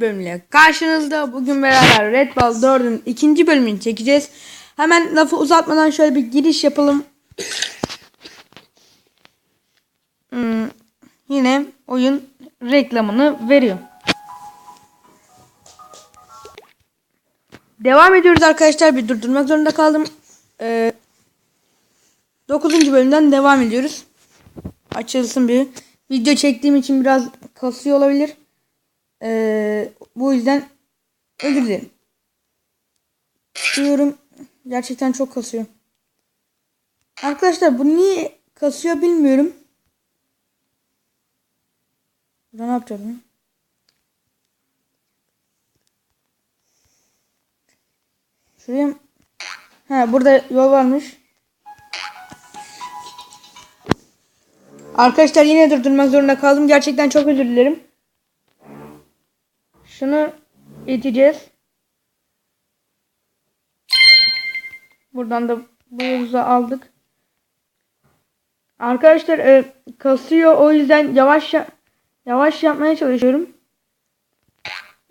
bölümüyle karşınızda. Bugün beraber Red Ball 4'ün ikinci bölümünü çekeceğiz. Hemen lafı uzatmadan şöyle bir giriş yapalım. Hmm, yine oyun reklamını veriyor. Devam ediyoruz arkadaşlar. Bir durdurmak zorunda kaldım. Ee, 9. bölümden devam ediyoruz. Açılsın bir. Video çektiğim için biraz kasıyor olabilir. Ee, bu yüzden özür dilerim. Diyorum. Gerçekten çok kasıyor. Arkadaşlar bu niye kasıyor bilmiyorum. Burada ne yapacağız mı? Şuraya? Ha burada yol varmış. Arkadaşlar yine durdurmak zorunda kaldım. Gerçekten çok özür dilerim. Şunu iteceğiz. Buradan da bu yolunuzu aldık. Arkadaşlar e, kasıyor o yüzden yavaş ya- yavaş yapmaya çalışıyorum.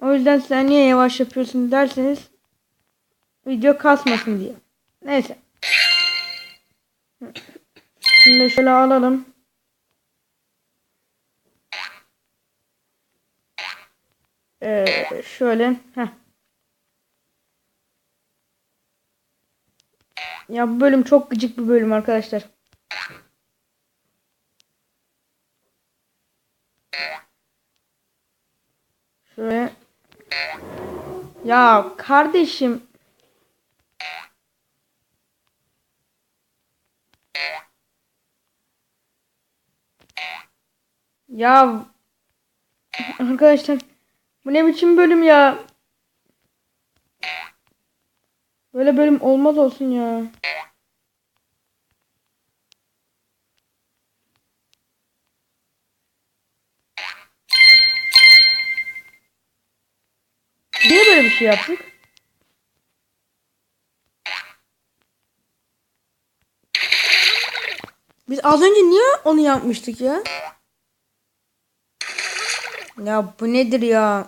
O yüzden sen niye yavaş yapıyorsun derseniz video kasmasın diye. Neyse. Şimdi şöyle alalım. Ee, şöyle. Heh. Ya bu bölüm çok gıcık bir bölüm arkadaşlar. Şöyle. Ya kardeşim. Ya arkadaşlar bu ne biçim bölüm ya? Böyle bölüm olmaz olsun ya. Niye böyle bir şey yaptık? Biz az önce niye onu yapmıştık ya? Ya bu nedir ya?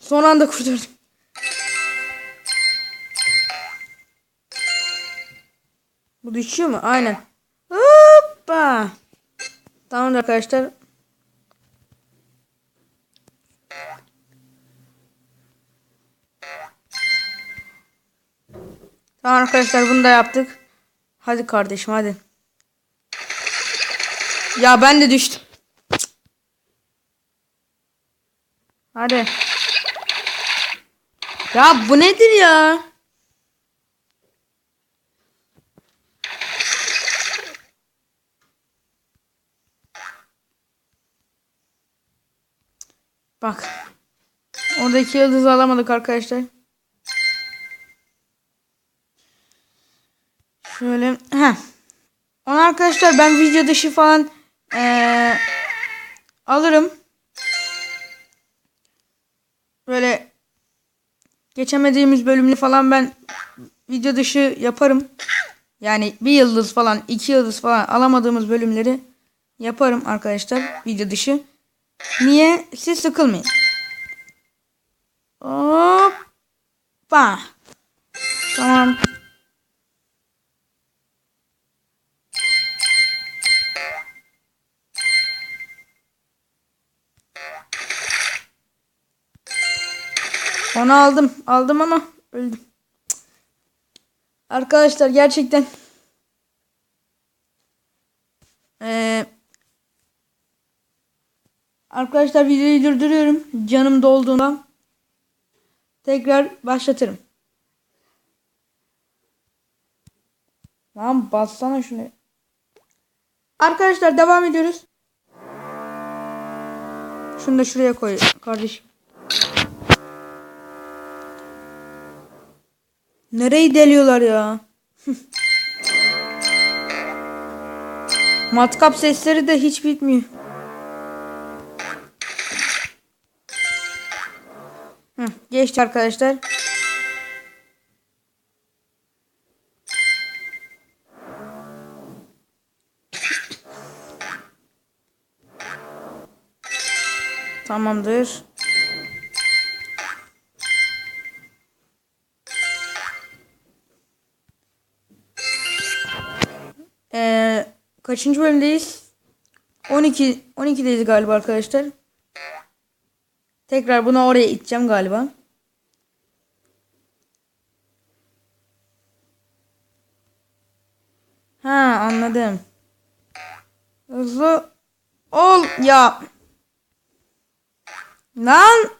Son anda kurtuldum. Bu düşüyor mu? Aynen. Hoppa. Tamam arkadaşlar. Tamam arkadaşlar bunu da yaptık. Hadi kardeşim hadi. Ya ben de düştüm. Hadi. Ya bu nedir ya? Bak. Oradaki yıldızı alamadık arkadaşlar. Şöyle. Heh. Onu arkadaşlar ben video dışı falan eee, alırım. Böyle geçemediğimiz bölümünü falan ben video dışı yaparım. Yani bir yıldız falan, iki yıldız falan alamadığımız bölümleri yaparım arkadaşlar video dışı. Niye? Siz sıkılmayın. Hoppa. Tamam. Onu aldım. Aldım ama öldüm. Arkadaşlar gerçekten Ee, Arkadaşlar videoyu durduruyorum. Canım dolduğunda tekrar başlatırım. Lan bassana şunu. Arkadaşlar devam ediyoruz. Şunu da şuraya koy kardeşim. Nereyi deliyorlar ya? Matkap sesleri de hiç bitmiyor. Hı, geçti arkadaşlar. Tamamdır. Kaçıncı bölümdeyiz? 12 12'deyiz galiba arkadaşlar. Tekrar bunu oraya iteceğim galiba. Ha anladım. Hızlı ol ya. Lan.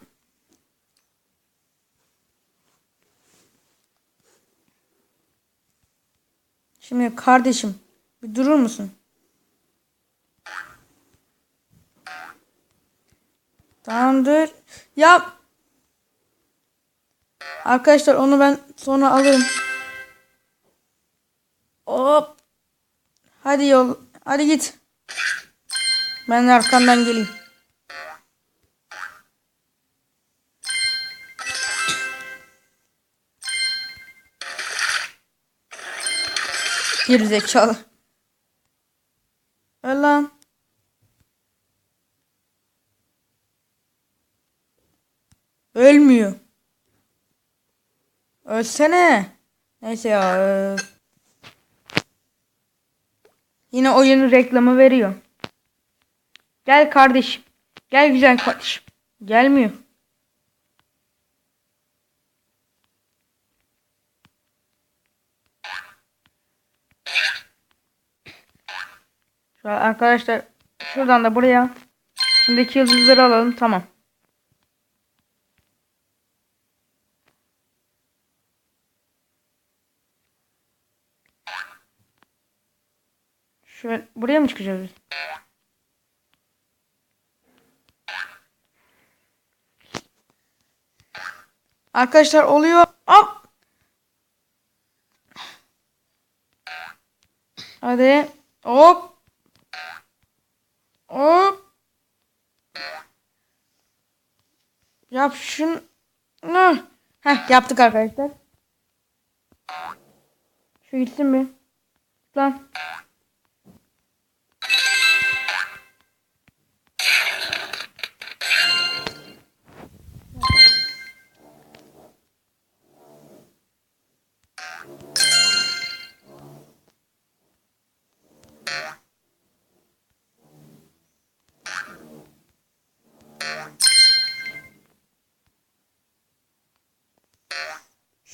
Şimdi kardeşim bir durur musun? Tamamdır. Ya. Arkadaşlar onu ben sonra alırım. Hop. Hadi yol. Hadi git. Ben arkandan geleyim. Geri zekalı. Öl lan. Ölmüyor. Ölsene. Neyse ya. öf. Yine oyun reklamı veriyor. Gel kardeşim. Gel güzel kardeşim. Gelmiyor. Şu arkadaşlar şuradan da buraya şimdiki yıldızları alalım. Tamam. Şöyle buraya mı çıkacağız? Arkadaşlar oluyor. Hop. Hadi. Hop. Hop. Yap şunu. Heh yaptık arkadaşlar. Şu gitsin mi? Lan.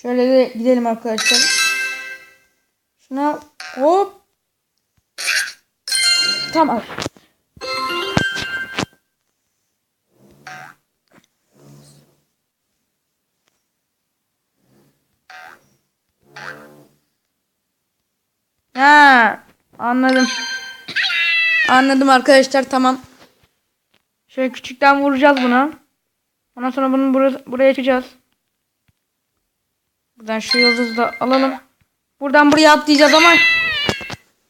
Şöyle de gidelim arkadaşlar. Şuna hop. Tamam. Ha, anladım. Anladım arkadaşlar tamam. Şöyle küçükten vuracağız buna. Ondan sonra bunu bura- buraya açacağız. Buradan şu yıldızı da alalım. Buradan buraya atlayacağız ama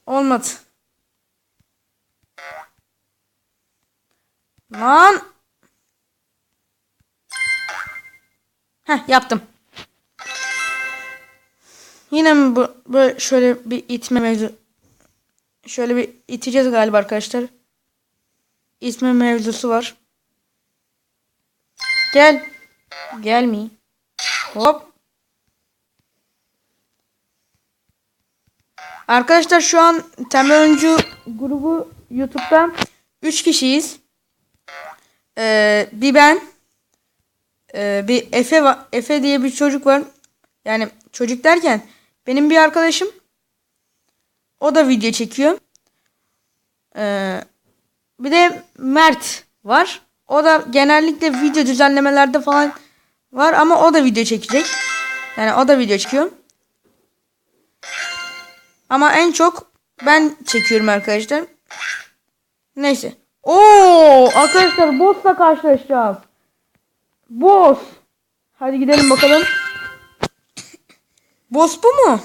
olmadı. Lan. Heh yaptım. Yine mi bu böyle şöyle bir itme mevzu şöyle bir iteceğiz galiba arkadaşlar. İtme mevzusu var. Gel. Gelmeyi. Hop. Arkadaşlar şu an Temel Oyuncu grubu YouTube'da 3 kişiyiz. Ee, bir ben, ee, bir Efe. Efe diye bir çocuk var. Yani çocuk derken benim bir arkadaşım. O da video çekiyor. Ee, bir de Mert var. O da genellikle video düzenlemelerde falan var ama o da video çekecek. Yani o da video çekiyor. Ama en çok ben çekiyorum arkadaşlar. Neyse. Oo arkadaşlar boss'la karşılaşacağız. Boss. Hadi gidelim bakalım. Boss bu mu?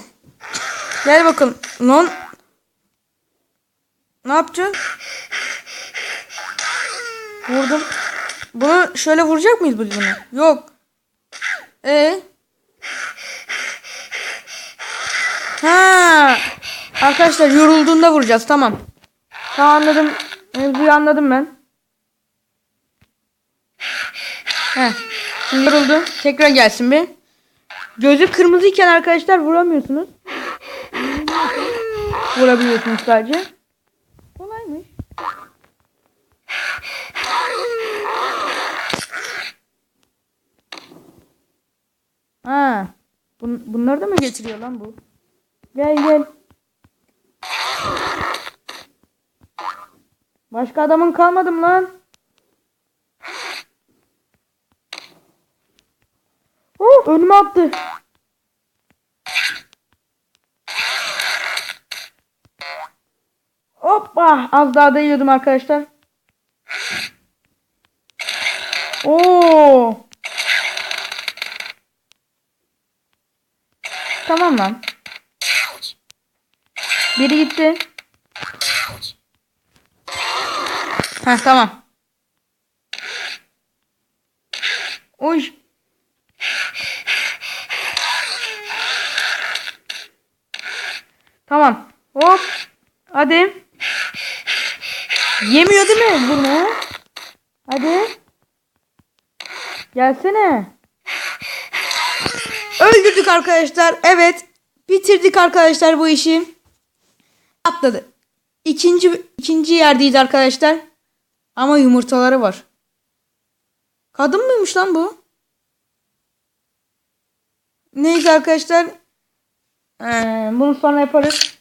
Gel bakalım. Lan. Ne yapacağız? Vurdum. Bunu şöyle vuracak mıyız bunu? Yok. E. Ha. Arkadaşlar yorulduğunda vuracağız. Tamam. Tamam anladım. Mevzuyu anladım ben. Heh. Şimdi. Tekrar gelsin bir. Gözü kırmızıyken arkadaşlar vuramıyorsunuz. Vurabiliyorsunuz sadece. Kolaymış. Ha. Bun bunları da mı getiriyor lan bu? Gel gel. Başka adamın kalmadı mı lan? Oh, önüme attı. Hoppa az daha da yiyordum arkadaşlar. Oo. Tamam lan. Biri gitti. Heh tamam. Oy. Tamam. Hop. Hadi. Yemiyor değil mi bunu? Hadi. Gelsene. Öldürdük arkadaşlar. Evet. Bitirdik arkadaşlar bu işi. Atladı. İkinci, ikinci yerdeyiz arkadaşlar. Ama yumurtaları var. Kadın mıymış lan bu? Neyse arkadaşlar. Ee, bunu sonra yaparız.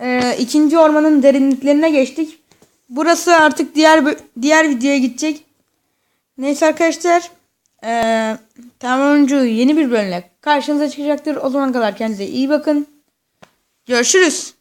Ee, ikinci ormanın derinliklerine geçtik. Burası artık diğer diğer videoya gidecek. Neyse arkadaşlar. Ee, Tamamcı yeni bir bölümle karşınıza çıkacaktır. O zaman kadar kendinize iyi bakın. Görüşürüz.